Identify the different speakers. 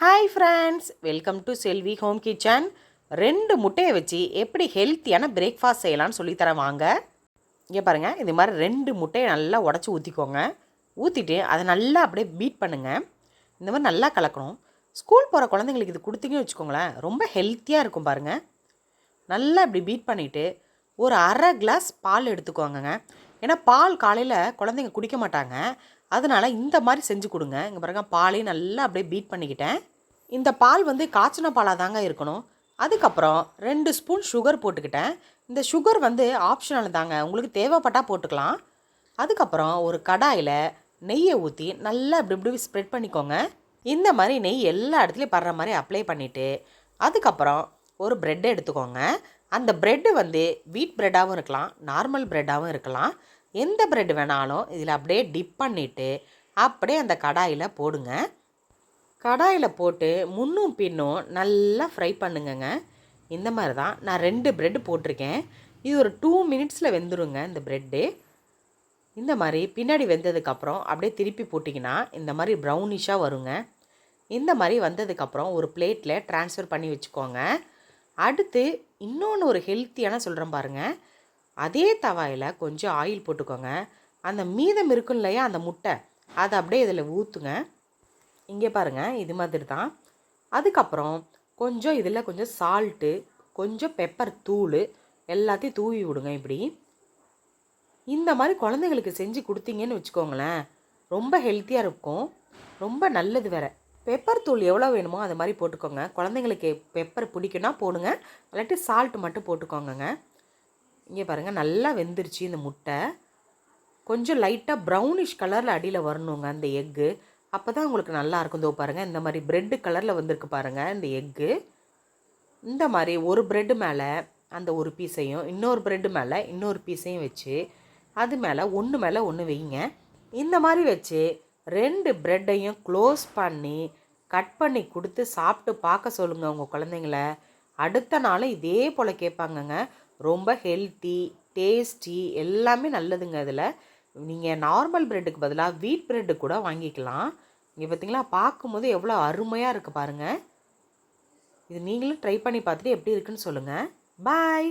Speaker 1: Hi friends welcome to Selvi home kitchen ரெண்டு முட்டையை வச்சு எப்படி ஹெல்த்தியான பிரேக்ஃபாஸ்ட் செய்யலாம்னு சொல்லித்தரேன் வாங்க. இங்கே பாருங்கள் இது மாதிரி ரெண்டு முட்டையை நல்லா உடச்சி ஊற்றிக்கோங்க ஊற்றிட்டு அதை நல்லா அப்படியே பீட் பண்ணுங்கள் இந்த மாதிரி நல்லா கலக்கணும். ஸ்கூல் போகிற குழந்தைங்களுக்கு இது கொடுத்தீங்கன்னு வச்சுக்கோங்களேன் ரொம்ப ஹெல்த்தியாக இருக்கும் பாருங்கள் நல்லா இப்படி பீட் பண்ணிவிட்டு ஒரு அரை கிளாஸ் பால் எடுத்துக்கோங்கங்க. ஏன்னா பால் காலையில் குழந்தைங்க குடிக்க மாட்டாங்க. அதனால் இந்த மாதிரி செஞ்சு கொடுங்க. இங்கே பாருங்க பாலையும் நல்லா அப்படியே பீட் பண்ணிக்கிட்டேன். இந்த பால் வந்து காய்ச்சின பாலாக தாங்க இருக்கணும். அதுக்கப்புறம் ரெண்டு ஸ்பூன் சுகர் போட்டுக்கிட்டேன். இந்த சுகர் வந்து ஆப்ஷனல் தாங்க. உங்களுக்கு தேவைப்பட்டால் போட்டுக்கலாம். அதுக்கப்புறம் ஒரு கடாயில் நெய்யை ஊற்றி நல்லா இப்படி இப்படி ஸ்ப்ரெட் பண்ணிக்கோங்க. இந்த மாதிரி நெய் எல்லா இடத்துலையும் படுற மாதிரி அப்ளை பண்ணிவிட்டு அதுக்கப்புறம் ஒரு ப்ரெட்டை எடுத்துக்கோங்க. அந்த ப்ரெட்டு வந்து வீட் ப்ரெட்டாகவும் இருக்கலாம் நார்மல் ப்ரெட்டாகவும் இருக்கலாம். எந்த ப்ரெட் வேணாலும் இதில் அப்படியே டிப் பண்ணிவிட்டு அப்படியே அந்த கடாயில் போடுங்க. கடாயில் போட்டு முன்னும் பின்னும் நல்லா ஃப்ரை பண்ணுங்கங்க. இந்த மாதிரி தான் நான் ரெண்டு ப்ரெட் போட்டிருக்கேன். இது ஒரு டூ மினிட்ஸில் வெந்துருங்க இந்த ப்ரெட்டு இந்த மாதிரி பின்னாடி வெந்ததுக்கப்புறம் அப்படியே திருப்பி போட்டிங்கன்னா இந்த மாதிரி ப்ரௌனிஷாக வருங்க. இந்த மாதிரி வந்ததுக்கப்புறம் ஒரு பிளேட்டில் ட்ரான்ஸ்ஃபர் பண்ணி வச்சுக்கோங்க. அடுத்து இன்னொன்று ஒரு ஹெல்த்தியான சொல்கிறேன் பாருங்கள் அதே தவாயில் கொஞ்சம் ஆயில் போட்டுக்கோங்க. அந்த மீதம் இருக்கும் இல்லையா அந்த முட்டை அதை அப்படியே இதில் ஊற்றுங்க இங்கே பாருங்கள் இது மாதிரி தான். அதுக்கப்புறம் கொஞ்சம் இதில் கொஞ்சம் சால்ட்டு கொஞ்சம் பெப்பர் தூள் எல்லாத்தையும் தூவி விடுங்க இப்படி. இந்த மாதிரி குழந்தைங்களுக்கு செஞ்சு கொடுத்தீங்கன்னு வச்சுக்கோங்களேன் ரொம்ப ஹெல்த்தியாக இருக்கும். ரொம்ப நல்லது வேறு. பெப்பர் தூள் எவ்வளோ வேணுமோ அது மாதிரி போட்டுக்கோங்க. குழந்தைங்களுக்கு பெப்பர் பிடிக்குன்னா போடுங்க. இல்லாட்டி சால்ட் மட்டும் போட்டுக்கோங்கங்க. இங்கே பாருங்கள் நல்லா வெந்துருச்சு இந்த முட்டை. கொஞ்சம் லைட்டாக ப்ரௌனிஷ் கலரில் அடியில் வரணுங்க அந்த எக்கு அப்போ தான் உங்களுக்கு நல்லா இருக்கும். தோ பாருங்கள் இந்த மாதிரி ப்ரெட்டு கலரில் வந்திருக்கு பாருங்கள் இந்த எக்கு இந்த மாதிரி ஒரு ப்ரெட்டு மேலே அந்த ஒரு பீஸையும் இன்னொரு ப்ரெட்டு மேலே இன்னொரு பீஸையும் வச்சு அது மேலே ஒன்று மேலே ஒன்று வைங்க. இந்த மாதிரி வச்சு ரெண்டு ப்ரெட்டையும் க்ளோஸ் பண்ணி கட் பண்ணி கொடுத்து சாப்பிட்டு பார்க்க சொல்லுங்கள் உங்கள் குழந்தைங்கள. அடுத்த நாளும் இதே போல் கேட்பாங்கங்க. ரொம்ப ஹெல்த்தி டேஸ்டி எல்லாமே நல்லதுங்க அதில் நீங்கள் நார்மல் ப்ரெட்டுக்கு பதிலாக வீட் ப்ரெட்டு கூட வாங்கிக்கலாம். இங்கே பார்த்தீங்களா பார்க்கும்போது எவ்வளோ அருமையாக இருக்குது பாருங்கள் இது நீங்களும் ட்ரை பண்ணி பார்த்துட்டு எப்படி இருக்குன்னு சொல்லுங்கள் பாய்